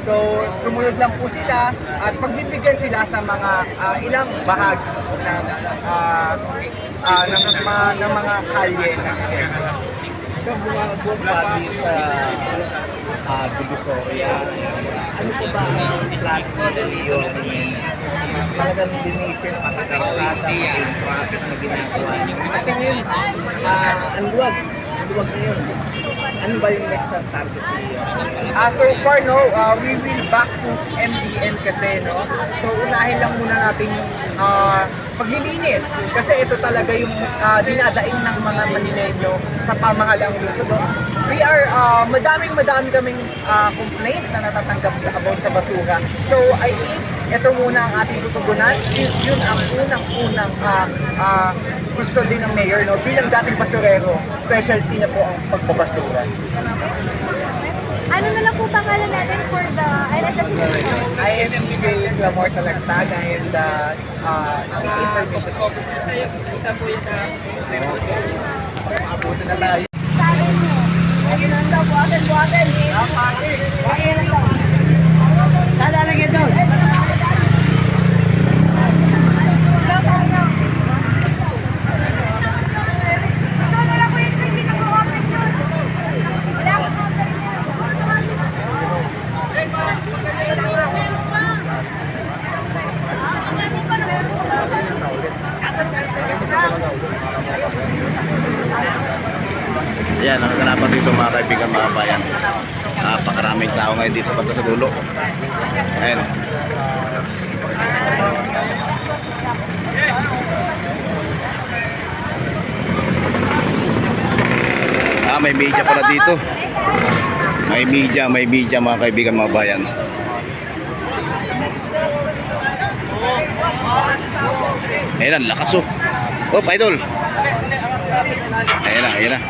So, sumunod lang po sila at pagbibigyan sila sa mga ah, ilang bahagi ng, ah, ah, ng, mga, ng mga kalye ng. Ikaw bumabot pati sa uh, Divisoria. Ano po ba ang na Leo? Talagang linisin pati karsada, yung traffic na ginagawa niyo. Kasi ngayon, ah, ang luwag. Ang luwag ngayon. Ano ba yung next ang target ni Leo? Ah, so far, no, uh, we will back to MDN kasi, no? So, unahin lang muna natin yung ah, paglilinis. Kasi ito talaga yung ah, dinadaing ng mga Manileño sa pamahalaang lungsod. no? We are, ah, madaming madami kaming ah, complaint na natatanggap sa about sa basura. So, I think ito muna ang ating tutugunan since yun ang unang-unang ah, ah, gusto din ng mayor, no? Bilang dating basurero, specialty na po ang pagbabasura. Ano na lang po pangalan natin for the identification? I am DJ Glamor Talagtag. I am the uh, City Information Officer. Isa po yung Abutin na tayo. Sabi mo. Sabi na lang, buwagan, buwagan. Buwagan na lang. Lalagyan doon! Ito na lang po yung hindi ka po-open yun. Wala ka po-open yun. Ayan, nakakarapan dito mga kaibigan, mga bayan. Napakaraming tao ngayon dito pagka sa dulo. Ayan. Ah, may media pala dito. May media, may media mga kaibigan, mga bayan. Ayan, lakas oh. Oh, idol. Ayan na, ayan na.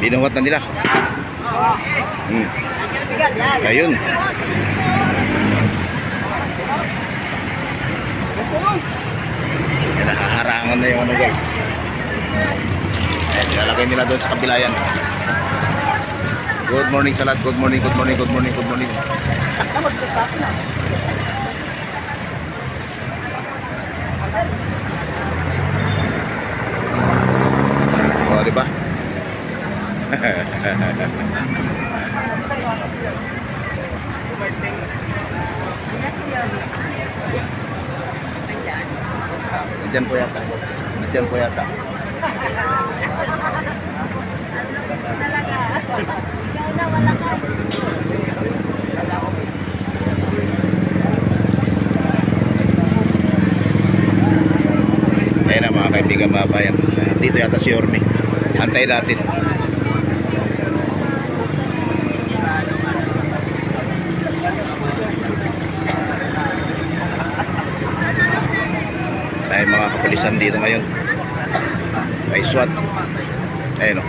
Binuhat na nila. Hmm. Ayun. Ayan, haharangan na yung ano guys. Ayan, lalagay nila doon sa kabilayan. Good morning sa lahat. Good morning, good morning, good morning, good morning. O, di ba? Nandiyan po yata. Nandiyan po yata. Talaga. Na, wala ka. Ayan na mga kaibigan mga bayan. Dito yata si Orme. Antay natin. Dahil mga kapulisan dito ngayon. May SWAT. Ayun o.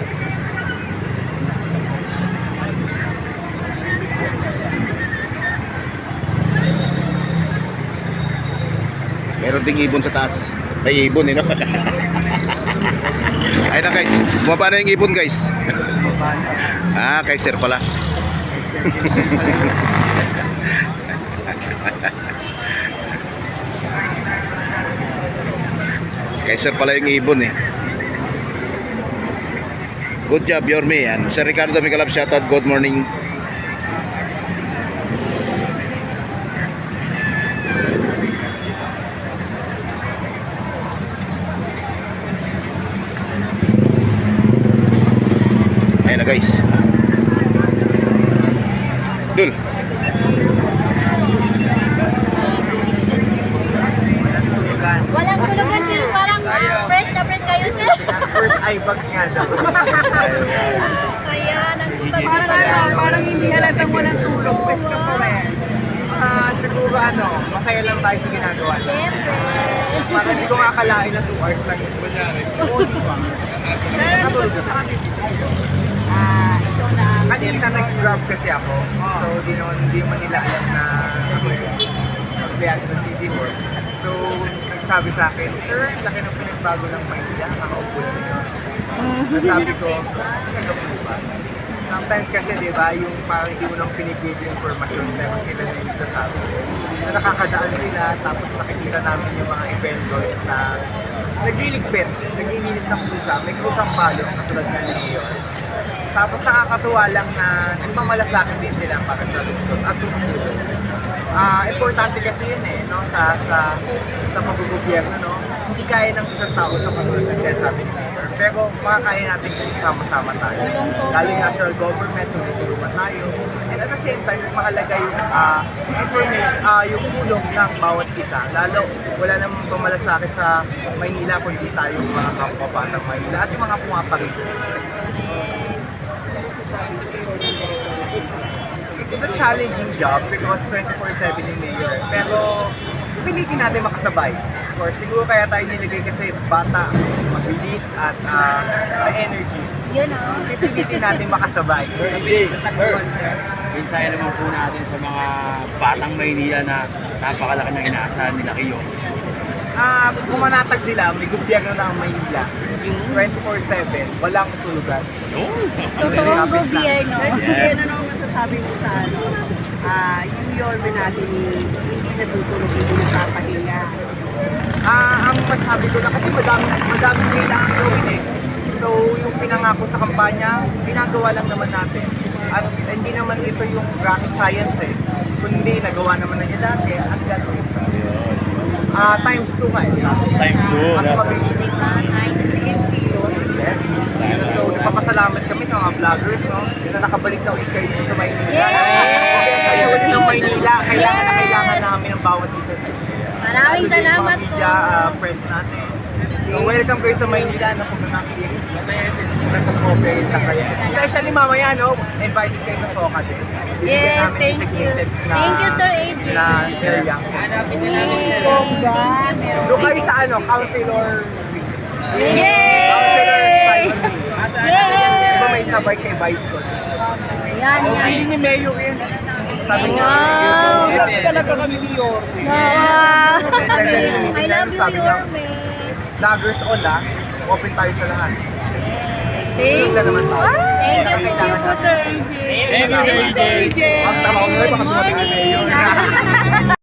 Meron ding ibon sa taas. May ibon eh, no? Ayun na guys. Bumaba na yung ibon guys. ah, kay sir pala. kay sir pala yung ibon eh. Good job, Yorme. Yan. Sir Ricardo Micalab, shoutout. Good morning. Ayan na guys. Dul. Walang tulugan pero parang fresh na fresh kayo sir. First eye bags nga daw. Kaya, nagsutan Parang, parang hindi halatang walang tulog, fresh ka pa rin. Ah, siguro ano, masaya lang tayo sa ginagawa. Siyempre. Parang hindi ko makakalain na 2 hours lang. Oo, di ba? Natulog ka sa. Ah, ito na. Kanina nag-grab kasi ako. So, di naman, hindi man nila alam na magbayad ng City Hall. So, nagsabi sa akin, Sir, laki ng pinagbago ng Maynila. Nakaupo na yun. Sabi ko, ba? Sometimes kasi, di ba, yung parang hindi mo lang pinipili yung information pero sila na yung nagsasabi. Na nakakadaan sila, tapos nakikita namin yung mga vendors na nagliligpit, naglilinis ng pusa, may kusang palo, katulad nga ni Leon. Tapos nakakatuwa lang na nagmamalasakit din sila para sa lungsod at. Ah, importante kasi yun eh, no, sa sa sa paggobyerno, no. Hindi kaya ng isang tao na katulad ng sinasabi ni Mayor. Pero makakaya natin kung sama-sama tayo. Lalo yung national government, tutulungan tayo. And at the same time, mas mahalaga yung ah, information, ah, yung tulong ng bawat isa. Lalo, wala namang pamalasakit sa Maynila kundi tayo mga kapabatang Maynila at yung mga pumaparito. It's a challenging job because 24-7 yung mayor. Pero pilitin natin makasabay. Or siguro kaya tayo nilagay kasi bata, mabilis at ah, may energy. Yun oh. Pipilitin natin makasabay. Sir, Sir, Pinsaya naman po natin sa mga batang Maynila na napakalaki ng inaasahan nila kay Yoris. Ah, kung manatag sila, may gobyerno ng Maynila. 24-7, walang tulugan. Totoong gobyerno. Sige, ano naman masasabi mo sa ano? Ah, yung yorme natin hindi natutulog, hindi nagpapahinga. Ah, ang masabi ko lang kasi madami madami kailangan gawin eh. So, yung pinangako sa kampanya, ginagawa lang naman natin. At hindi naman ito yung rocket science eh. Kundi nagawa naman na niya dati at gagawin pa. Ah, times 2 nga eh. Times two, Mas dapat. mabilis. Yes, kilo. So, nagpapasalamat kami sa mga vloggers, no? Na nakabalik na ulit kayo dito sa Maynila. Yay! Kaya kayo ulit ng Maynila. Kailangan na Yay! kailangan namin ng bawat isa sa inyo. Maraming salamat po. media ah, friends natin. So, welcome kayo sa Maynila na kung nakikinig. Nag-cooperate na kayo. Especially mamaya, no? Invited kayo sa Soka din. Yes, thank you. Thank you, Sir AJ. Na Sir Yang. Bongga. Doon kayo sa ano, Councilor Yay! Councilor Simon Yay! Di ba may sabay kay Vice ko? Yan, O, bili ni Mayo. Sabi niya. Wow! Sabi Talaga kami ni Yorme. Wow! I love you, Yorme. Vloggers all ah. Open tayo sa lahat. Thank tayo. Thank you Sir AJ. Thank you, Sir AJ. Ang tama ko ngayon, baka dumating si Mayo. Morning!